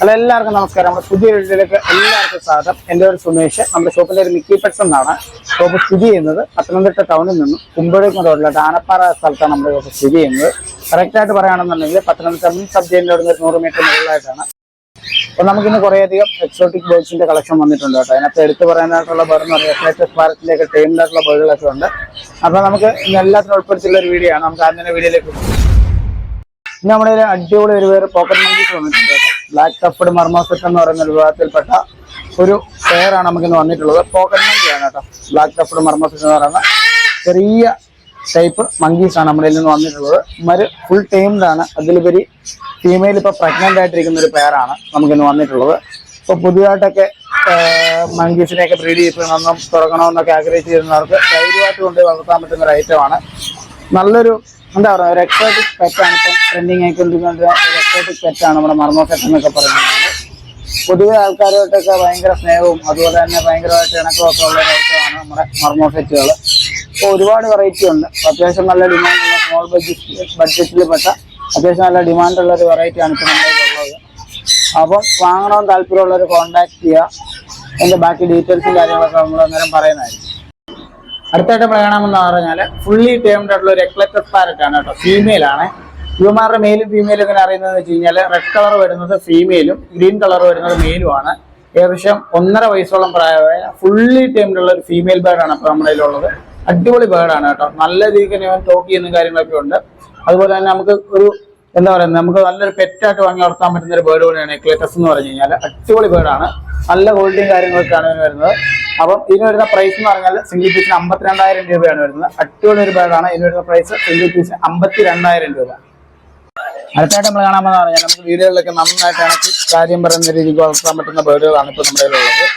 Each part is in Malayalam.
ഹലോ എല്ലാവർക്കും നമസ്കാരം. നമ്മുടെ പുതിയ വീഡിയോയിലേക്ക് എല്ലാവർക്കും സ്വാഗതം. എന്റെ ഒരു സുമേഷ്. നമ്മുടെ ഷോപ്പിന്റെ ഒരു മിക്കി പെട്ടെന്ന് എന്നാണ് ഷോപ്പ് സ്ഥിതി ചെയ്യുന്നത്. പത്തനംതിട്ട ടൗണിൽ നിന്നും കുമ്പഴേക്കും റോഡിലോട്ട് ആനപ്പാറ സ്ഥലത്താണ് നമ്മുടെ ഷോപ്പ് സ്ഥിതി ചെയ്യുന്നത്. കറക്റ്റായിട്ട് പറയുകയാണെന്നുണ്ടെങ്കിൽ പത്തനംതിട്ട മുൻ സബ് നിന്ന് ഒരു നൂറ് മീറ്റർ മുകളിലായിട്ടാണ്. അപ്പോൾ നമുക്കിന്ന് കുറേയധികം എക്സോട്ടിക് ബേഡ്സിന്റെ കളക്ഷൻ വന്നിട്ടുണ്ട് കേട്ടോ. അതിനകത്ത് എടുത്തു പറയാനായിട്ടുള്ള ബേർഡ് എന്ന് പറയുന്നത് ലേറ്റസ്റ്റ് ഭാരത്തിലേക്ക് ടൈമിലായിട്ടുള്ള ബേഡുകളൊക്കെ ഉണ്ട്. അപ്പോൾ നമുക്ക് ഇന്ന് എല്ലാത്തിനും ഉൾപ്പെടുത്തിയുള്ള ഒരു വീഡിയോ ആണ്. നമുക്ക് ആദ്യം തന്നെ വീഡിയോയിലേക്ക്. ഇന്ന് നമ്മുടെ അടിപൊളി ഒരു പേര് പോക്കറ്റ് മങ്കീസ് വന്നിട്ടുണ്ട് ബ്ലാക്ക് ടഫ്ഡ് മർമോസെറ്റ് എന്ന് പറയുന്ന ഒരു വിഭാഗത്തിൽപ്പെട്ട ഒരു പെയറാണ് നമുക്കിന്ന് വന്നിട്ടുള്ളത്. പോക്കറ്റ് മങ്കിയാണ് കേട്ടോ. ബ്ലാക്ക് ടഫ്ഡ് മർമോസെറ്റ് എന്ന് പറയുന്ന ചെറിയ ടൈപ്പ് മങ്കീസാണ് നമ്മുടെ നിന്ന് വന്നിട്ടുള്ളത്. ഇവർ ഫുൾ ടൈംഡാണ് അതിലുപരി ഫീമെയിൽ ഇപ്പോൾ പ്രഗ്നന്റ് ആയിട്ടിരിക്കുന്ന ഒരു പെയറാണ് നമുക്കിന്ന് വന്നിട്ടുള്ളത്. ഇപ്പൊ പുതിയതായിട്ടൊക്കെ മങ്കീസിനെയൊക്കെ ബ്രീഡ് ചെയ്യണമെന്നും തുടങ്ങണമെന്നൊക്കെ ആഗ്രഹിച്ചിരുന്നവർക്ക് ധൈര്യമായിട്ട് കൊണ്ട് വളർത്താൻ പറ്റുന്ന ഒരു ഐറ്റമാണ് നല്ലൊരു എന്താ പറയുക ഒരു എക്സോട്ടിക് പെറ്റാണ് ഇപ്പം ട്രെൻഡിങ് ആയിക്കൊണ്ടിരിക്കുന്ന എക്സോട്ടിക് പെറ്റാണ് നമ്മുടെ മർമോസെറ്റ് എന്നൊക്കെ പറയുന്നത്. പൊതുവെ ആൾക്കാരുമായിട്ടൊക്കെ ഭയങ്കര സ്നേഹവും അതുപോലെ തന്നെ ഭയങ്കരമായിട്ട് ഇണക്കമൊക്കെ ഉള്ള ഐറ്റമാണ് നമ്മുടെ മർമോസെറ്റുകൾ അപ്പോൾ ഒരുപാട് വെറൈറ്റി ഉണ്ട്. അത്യാവശ്യം നല്ല ഡിമാൻഡുള്ള സ്മോൾ ബഡ്ജറ്റ് ബഡ്ജറ്റിൽ പെട്ട അത്യാവശ്യം നല്ല ഡിമാൻഡുള്ള ഒരു വെറൈറ്റിയാണ് ഇപ്പോൾ നമ്മുടെ ഉള്ളത് അപ്പം വാങ്ങണമെന്ന് താല്പര്യമുള്ളവർ കോൺടാക്ട് ചെയ്യുക അതിന്റെ ബാക്കി ഡീറ്റെയിൽസും കാര്യങ്ങളൊക്കെ നമ്മൾ അന്നേരം പറയുന്നതായിരിക്കും. അടുത്തായിട്ട് നമ്മൾ കാണാമെന്ന് പറഞ്ഞാൽ ഫുള്ളി ടേംഡ് ആയിട്ടുള്ള ഒരു എക്ലക്ടസ് പാരറ്റ് ആണ് കേട്ടോ. ഫീമെയിൽ ആണ്. ഇവന്മാരുടെ മെയിലും ഫീമെയിലും എങ്ങനെ അറിയുന്നത് വെച്ച് കഴിഞ്ഞാൽ റെഡ് കളർ വരുന്നത് ഫീമെയിലും ഗ്രീൻ കളർ വരുന്നത് മെയിലുമാണ് ഏകദേശം ഒന്നര വയസ്സോളം പ്രായമായ ഫുള്ളി ടൈമിലുള്ള ഒരു ഫീമെയിൽ ബേർഡാണ് അപ്പോൾ നമ്മുടെ കയ്യിലുള്ളത്. അടിപൊളി ബേർഡാണ് കേട്ടോ. നല്ല രീതിക്ക് തന്നെ ടോക്ക് ചെയ്യുന്ന കാര്യങ്ങളൊക്കെ ഉണ്ട്. അതുപോലെ തന്നെ നമുക്ക് ഒരു എന്താ പറയുന്നത് നമുക്ക് നല്ലൊരു പെറ്റായിട്ട് വാങ്ങി വളർത്താൻ പറ്റുന്ന ഒരു ബേർഡ് കൂടിയാണ് എക്ലേറ്റസ് എന്ന് പറഞ്ഞു കഴിഞ്ഞാൽ അടിപൊളി ബേർഡാണ് നല്ല ക്വാളിറ്റിയും കാര്യങ്ങളൊക്കെയാണ് ഇതിന് വരുന്നത്. അപ്പം ഇതിന് വരുന്ന പ്രൈസ് എന്ന് പറഞ്ഞാൽ സിംഗിൾ പീസിന് അമ്പത്തിരണ്ടായിരം രൂപയാണ് വരുന്നത്. അടിപൊളി ഒരു ബേർഡാണ് ഇതിന് വരുന്ന പ്രൈസ് സിംഗിൾ പീസിന് അമ്പത്തി രണ്ടായിരം രൂപ. അടുത്തായിട്ട് നമ്മൾ കാണാൻ പോകുന്ന പറഞ്ഞാൽ നമുക്ക് വീടുകളിലൊക്കെ നന്നായിട്ട് ഇണക്കി കാര്യം പറയുന്ന രീതിക്ക് വളർത്താൻ പറ്റുന്ന ബേഡുകളാണ് ഇപ്പോൾ നമ്മുടെ ഉള്ളത്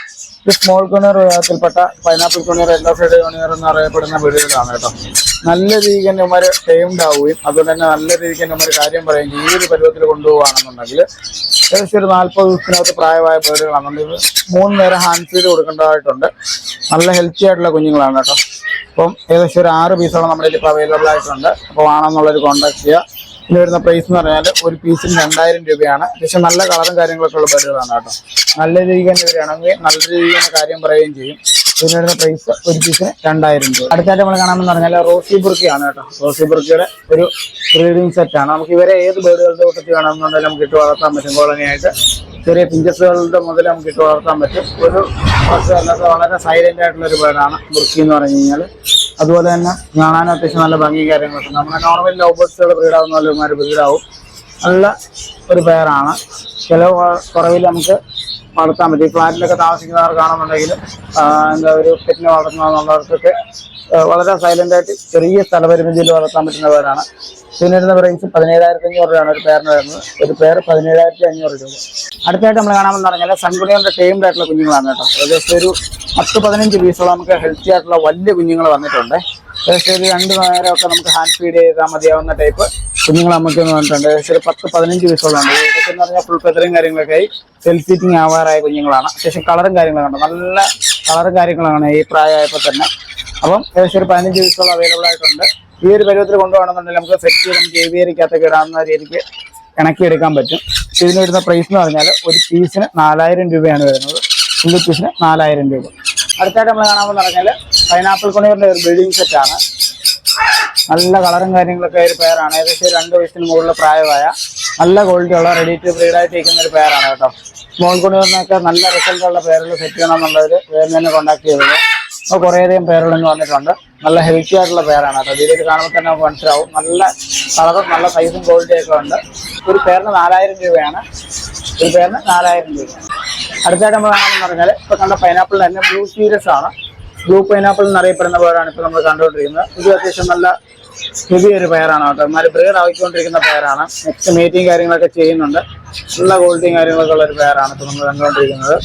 ഇത് സ്മോൾ കുണിയർ വിഭാഗത്തിൽപ്പെട്ട പൈനാപ്പിൾ കുണിയർ സൈഡ് കുണിയർ എന്ന് അറിയപ്പെടുന്ന വീടുകളാണ് കേട്ടോ. നല്ല രീതിക്ക് തന്നെ ഉമ്മര് ടൈംഡ് ആവുകയും അതുപോലെ തന്നെ നല്ല രീതിക്ക് തന്നെ ഉമ്മര് കാര്യം പറയുകയും ഈ ഒരു പരുവത്തിൽ കൊണ്ടുപോവാണെന്നുണ്ടെങ്കിൽ ഏകദേശം ഒരു നാൽപ്പത് ദിവസത്തിനകത്ത് പ്രായമായ ഇത് മൂന്ന് നേരം ഹാൻഡ് ഫീഡ് കൊടുക്കേണ്ടതായിട്ടുണ്ട്. നല്ല ഹെൽത്തി ആയിട്ടുള്ള കുഞ്ഞുങ്ങളാണ് കേട്ടോ. അപ്പം ഏകദേശം ഒരു ആറ് പീസോളം നമ്മുടെ ഇപ്പോൾ അവൈലബിൾ ആയിട്ടുണ്ട്. അപ്പോൾ വേണമെന്നുള്ളൊരു കോൺടാക്ട് ചെയ്യുക ഇതിന് വരുന്ന പ്രൈസ് എന്ന് പറഞ്ഞാൽ ഒരു പീസിന് രണ്ടായിരം രൂപയാണ്. അത്യാവശ്യം നല്ല കളറും കാര്യങ്ങളൊക്കെ ഉള്ള ബേഡുകളാണ് കേട്ടോ. നല്ല രീതിക്ക് തന്നെ വരികയാണെങ്കിൽ നല്ല രീതിയിൽ തന്നെ കാര്യം പറയുകയും ചെയ്യും. ഇതിന് വരുന്ന പ്രൈസ് ഒരു പീസിന് രണ്ടായിരം രൂപ. അടുത്തായിട്ട് നമ്മൾ കാണാമെന്ന് പറഞ്ഞാൽ റോസി ബുർക്കിയാണ് കേട്ടോ. റോസി ബുർക്കിയുടെ ഒരു ബ്രീഡിംഗ് സെറ്റാണ് നമുക്ക് ഇവരെ ഏത് ബേഡുകളുടെ കൂട്ടത്തിൽ വേണമെന്നുണ്ടെങ്കിൽ നമുക്ക് ഇട്ട് വളർത്താൻ പറ്റും. കോളനിയായിട്ട് ചെറിയ പിഞ്ചസുകളുടെ മുതൽ നമുക്ക് ഇട്ട് വളർത്താൻ പറ്റും. ഒരു വളരെ സൈലന്റ് ആയിട്ടുള്ള ഒരു ബേഡാണ് ബുർക്കി എന്ന് പറഞ്ഞു കഴിഞ്ഞാൽ അതുപോലെ തന്നെ കാണാൻ അത്യാവശ്യം നല്ല ഭംഗി കാര്യങ്ങളൊക്കെ നമ്മുടെ നോർമൽ ലവ് ബേർഡ്സുകൾ ബ്രീഡാവുന്ന പോലെ ഇവന്മാർ ബ്രീഡാവും നല്ല ഒരു പേരാണ് ചില കുറവിൽ നമുക്ക് വളർത്താൻ പറ്റും. ഈ ഫ്ലാറ്റിലൊക്കെ താമസിക്കുന്നവർക്കാണെന്നുണ്ടെങ്കിൽ എന്താ ഒരു പെറ്റിനെ വളർത്തുന്നവർക്കൊക്കെ വളരെ സൈലന്റ് ആയിട്ട് ചെറിയ സ്ഥലപരിമിതിയിൽ വളർത്താൻ പറ്റുന്ന പേരാണ് ഇതിന് വരുന്ന പ്രൈസ് പതിനേഴായിരത്തി അഞ്ഞൂറ് രൂപയാണ് ഒരു പേരിന് വരുന്നത്. ഒരു പേര് പതിനേഴായിരത്തി അഞ്ഞൂറ് രൂപ. അടുത്തായിട്ട് നമ്മൾ കാണാമെന്ന് പറഞ്ഞാൽ സൺകുണികളുടെ ടൈംഡ് ആയിട്ടുള്ള കുഞ്ഞുങ്ങളാണ് കേട്ടോ. ഏകദേശം ഒരു പത്ത് പതിനഞ്ച് പീസോളം നമുക്ക് ഹെൽത്തി ആയിട്ടുള്ള വലിയ കുഞ്ഞുങ്ങൾ വന്നിട്ടുണ്ട്. ഏകദേശം ഒരു രണ്ട് നേരമൊക്കെ നമുക്ക് ഹാൻഡ് ഫീഡ് ചെയ്താൽ മതിയാവുന്ന ടൈപ്പ് കുഞ്ഞുങ്ങൾ നമുക്ക് വന്നിട്ടുണ്ട്. ഏകദേശം ഒരു പത്ത് പതിനഞ്ച് പീസോളം ഉണ്ട് ഇതൊക്കെ എന്ന് പറഞ്ഞാൽ ഫുൾ ഫെതറും കാര്യങ്ങളൊക്കെ ആയി സെൽഫ് സീറ്റിംഗ് ആവാറായ കുഞ്ഞുങ്ങളാണ്. അത്യാവശ്യം കളറും കാര്യങ്ങളൊക്കെ ഉണ്ട് നല്ല കളറും കാര്യങ്ങളാണ് ഈ പ്രായമായപ്പോൾ തന്നെ. അപ്പം ഏകദേശം ഒരു പതിനഞ്ച് ദിവസത്തോളം അവൈലബിൾ ആയിട്ടുണ്ട്. ഈ ഒരു പരുവത്തിൽ കൊണ്ടുപോകണമെന്നുണ്ടെങ്കിൽ നമുക്ക് സെറ്റ് ചെയ്ത് നമുക്ക് ഏവിയറിക്കകത്തൊക്കെ ഇടാവുന്ന രീതിക്ക് പറ്റും. ഇതിന് വരുന്ന പ്രൈസ് എന്ന് പറഞ്ഞാൽ ഒരു പീസിന് നാലായിരം രൂപയാണ് വരുന്നത്. സിംഗിൾ പീസിന് നാലായിരം രൂപ. അടുത്തായിട്ട് നമ്മൾ കാണാമെന്ന് പറഞ്ഞാൽ പൈനാപ്പിൾ കൊണ്ടുവരുന്ന ഒരു ബിൽഡിംഗ് സെറ്റാണ് നല്ല കളറും കാര്യങ്ങളൊക്കെ ഒരു പെയറാണ് ഏകദേശം രണ്ട് വയസ്സിന് മുകളിൽ പ്രായമായ നല്ല ക്വാളിറ്റി ഉള്ള റെഡി ടു ബ്രീഡ് ആയിട്ട് ഇരിക്കുന്ന ഒരു പെയറാണ് കേട്ടോ. സ്മോൾ കൊണ്ടുവരുന്നൊക്കെ നല്ല റിസൾട്ടുള്ള പേരുകൾ സെറ്റ് ചെയ്യണമെന്നുള്ളവർ വേറെ തന്നെ കോൺടാക്ട് ചെയ്തത് അപ്പോൾ കുറേയധികം പേരുകൾ ഇന്ന് വന്നിട്ടുണ്ട്. നല്ല ഹെൽത്തി ആയിട്ടുള്ള പേരാണ് കേട്ടോ. വീഡിയോ കാണുമ്പോൾ തന്നെ നമുക്ക് മനസ്സിലാവും. നല്ല കളറും നല്ല സൈസും ക്വാളിറ്റി ഒക്കെ ഉണ്ട്. ഒരു പേരിന് നാലായിരം രൂപയാണ്. ഒരു പേരിന് നാലായിരം രൂപയാണ്. അടുത്തായിട്ട് നമ്മൾ കാണാമെന്ന് പറഞ്ഞാൽ ഇപ്പോൾ കണ്ട പൈനാപ്പിൾ തന്നെ ബ്ലൂ സീരിയസ് ആണ്. ബ്ലൂ പൈനാപ്പിൾ എന്നറിയപ്പെടുന്ന പേരാണ് ഇപ്പോൾ നമ്മൾ കണ്ടുകൊണ്ടിരിക്കുന്നത്. ഇത് അത്യാവശ്യം നല്ല ഒരു പേരാണ് കേട്ടോ. എന്നാൽ ബ്രീഡ് ആയിക്കൊണ്ടിരിക്കുന്ന പേരാണ് നെക്സ്റ്റ് മീറ്റിംഗ് കാര്യങ്ങളൊക്കെ ചെയ്യുന്നുണ്ട്. നല്ല ക്വാളിറ്റിയും കാര്യങ്ങളൊക്കെ ഉള്ള ഒരു പേരാണ് ഇപ്പോൾ നമ്മൾ കണ്ടുകൊണ്ടിരിക്കുന്നത്.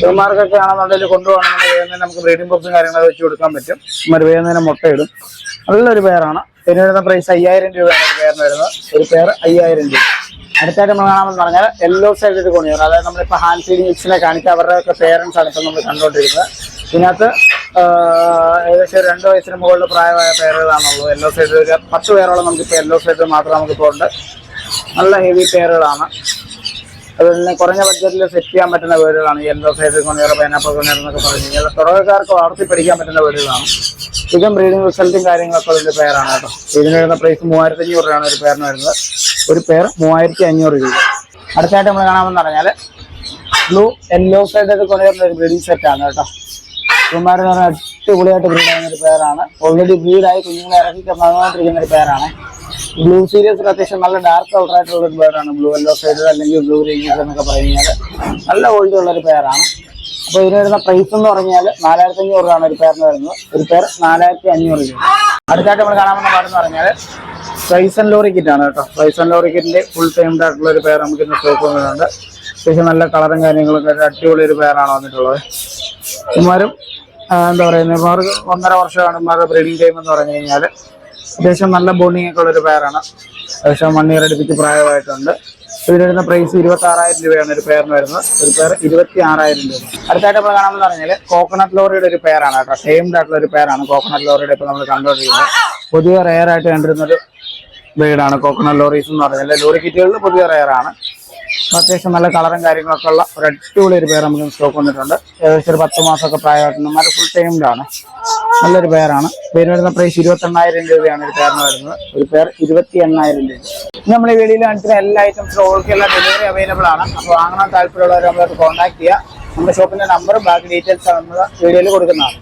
ഇവന്മാർക്കൊക്കെ ആണെന്നുണ്ടെങ്കിൽ കൊണ്ടുപോകണമെന്നുണ്ടെങ്കിൽ നമുക്ക് ബ്രീഡിംഗ് ബോക്സും കാര്യങ്ങളൊക്കെ വെച്ച് കൊടുക്കാൻ പറ്റും. ഇവർ തന്നെ മുട്ടയിടും. നല്ലൊരു പേരാണ് ഇതിന് വരുന്ന പ്രൈസ് അയ്യായിരം രൂപയാണ് ഒരു പേരിന് വരുന്നത്. ഒരു പേർ അയ്യായിരം രൂപ. അടുത്തായിട്ട് നമ്മൾ കാണാമെന്ന് പറഞ്ഞാൽ എല്ലോ സൈഡ് കൊണ്ടുവരും അതായത് നമ്മളിപ്പോൾ ഹാൻഡ് ഫീഡിംഗ് മിക്സിനെ കാണിച്ച അവരുടെയൊക്കെ പേരൻസ് ആണ് ഇപ്പം നമ്മൾ കണ്ടുകൊണ്ടിരിക്കുന്നത്. ഇതിനകത്ത് ഏകദേശം രണ്ട് വയസ്സിന് മുകളിൽ പ്രായമായ പേരുകളാണുള്ളത്. യെല്ലോ സൈഡ് ഒരു പത്ത് പേരോളം നമുക്കിപ്പോൾ യെല്ലോ സൈഡ് മാത്രം നമുക്കിപ്പോൾ ഉണ്ട്. നല്ല ഹെവി പേരുകളാണ്. അതുപോലെ തന്നെ കുറഞ്ഞ ബഡ്ജറ്റിൽ സെറ്റ് ചെയ്യാൻ പറ്റുന്ന വീടുകളാണ് yellow side conure pineapple conure എന്നൊക്കെ പറഞ്ഞു കഴിഞ്ഞാൽ തുടക്കക്കാർക്ക് വളർത്തി പഠിക്കാൻ പറ്റുന്ന വീടുകളാണ് ഇതും ബ്രീഡിംഗ് റിസൾട്ടും കാര്യങ്ങളൊക്കെ ഉള്ള പേരാണ് കേട്ടോ. ഇതിന് വരുന്ന പ്രൈസ് മൂവായിരത്തി അഞ്ഞൂറ് രൂപയാണ് ഒരു പേരിന് വരുന്നത്. ഒരു പേർ മൂവായിരത്തി അഞ്ഞൂറ് രൂപ. അടുത്തായിട്ട് നമ്മൾ കാണാമെന്ന് പറഞ്ഞാൽ ബ്ലൂ യെല്ലോ സൈഡ് കൊണ്ടുവരുന്ന ഒരു ബ്രീഡിംഗ് സെറ്റാണ് കേട്ടോ. ഇവന്മാരെന്ന് പറഞ്ഞാൽ അടിപൊളിയായിട്ട് ബ്രീഡ് ആകുന്ന ഒരു പേരാണ് ഓൾറെഡി ബ്രീഡായി കുഞ്ഞുങ്ങളെ ഇറക്കി കിടന്നുകൊണ്ടിരിക്കുന്ന ഒരു പേരാണ് ബ്ലൂ സീരീസ് അത്യാവശ്യം നല്ല ഡാർക്ക് കളർ ആയിട്ടുള്ള ഒരു പേരാണ് ബ്ലൂ എല്ലോ സൈഡ് അല്ലെങ്കിൽ ബ്ലൂ റേഞ്ചസ് എന്നൊക്കെ പറയുന്നത് നല്ല ക്വാളിറ്റി ഉള്ള ഒരു പേരാണ് അപ്പോൾ ഇതിന് വരുന്ന പ്രൈസ് എന്ന് പറഞ്ഞാൽ നാലായിരത്തി അഞ്ഞൂറ് രൂപയാണ് ഒരു പേരിന് വരുന്നത്. ഒരു പേർ നാലായിരത്തി അഞ്ഞൂറ് രൂപ. അടുത്തായിട്ട് നമ്മൾ കാണാൻ കാണാമെന്ന പാടെന്ന് പറഞ്ഞാൽ ഫ്രൈസൺ ആണ് കേട്ടോ. ഫ്രൈസൺ ലോറി കിറ്റിന്റെ ഫുൾ ടൈംഡ് ആയിട്ടുള്ള ഒരു പേർ നമുക്ക് ഇന്ന് സ്റ്റോക്ക് വന്നിട്ടുണ്ട്. അത്യാവശ്യം നല്ല കളറും കാര്യങ്ങളൊക്കെ അടിപൊളി ഒരു പേരാണ് വന്നിട്ടുള്ളത്. ഇമാരും എന്താ പറയുന്നത് അവർക്ക് ഒന്നര വർഷമാണ് ഇമാരുടെ ബ്രീഡിംഗ് ടൈം എന്ന് പറഞ്ഞു കഴിഞ്ഞാൽ അത്യാവശ്യം നല്ല ബോണ്ടിങ് ഒക്കെ ഉള്ളൊരു പേരാണ് അത്യാവശ്യം വൺ ഇയർ അടുപ്പിച്ച് പ്രായമായിട്ടുണ്ട്. ഇതിന് വരുന്ന പ്രൈസ് ഇരുപത്തി ആറായിരം രൂപയാണ് ഒരു പേരിന് വരുന്നത്. ഒരു പേർ ഇരുപത്തി ആറായിരം രൂപ. അടുത്തായിട്ട് നമ്മൾ കാണാമെന്ന് പറഞ്ഞാൽ കോക്കനട്ട് ലോറിയുടെ ഒരു പേരാണ് കേട്ടോ. സെയിംഡ് ആയിട്ടുള്ള ഒരു പേരാണ് കോക്കനട്ട് ലോറിയുടെ ഇപ്പോൾ നമ്മൾ കണ്ടുകൊണ്ടിരിക്കുന്നത്. പുതിയ റെയർ ആയിട്ട് കണ്ടിരുന്ന ബ്രീഡാണ് കോക്കനട്ട് ലോറീസ് എന്ന് പറഞ്ഞാൽ ലോറി കിറ്റുകളിൽ പുതിയ റെയറാണ് അത്യാവശ്യം നല്ല കളറും കാര്യങ്ങളൊക്കെ ഉള്ള ഒരു അടിപൊളി ഒരു പേർ നമുക്ക് സ്റ്റോക്ക് വന്നിട്ടുണ്ട്. ഏകദേശം ഒരു പത്ത് മാസമൊക്കെ നമ്മുടെ ഫുൾ ടൈമിലാണ് നല്ലൊരു പേരാണ് പേര് വരുന്ന പ്രൈസ് ഇരുപത്തി എണ്ണായിരം രൂപയാണ് ഒരു പേരിന് വരുന്നത്. ഒരു പേർ ഇരുപത്തി എണ്ണായിരം രൂപ നമ്മൾ ഈ വീഡിയോയിൽ കാണിച്ചിരുന്ന എല്ലാ ഐറ്റംസും ഓൾക്കെല്ലാം ഡെലിവറി അവൈലബിൾ ആണ്. അപ്പോൾ വാങ്ങാൻ താല്പര്യമുള്ളവർ നമ്മളായിട്ട് കോൺടാക്ട് ചെയ്യുക. നമ്മുടെ ഷോപ്പിന്റെ നമ്പറും ബാക്കി ഡീറ്റെയിൽസ് വീഡിയോയിൽ കൊടുക്കുന്നതാണ്.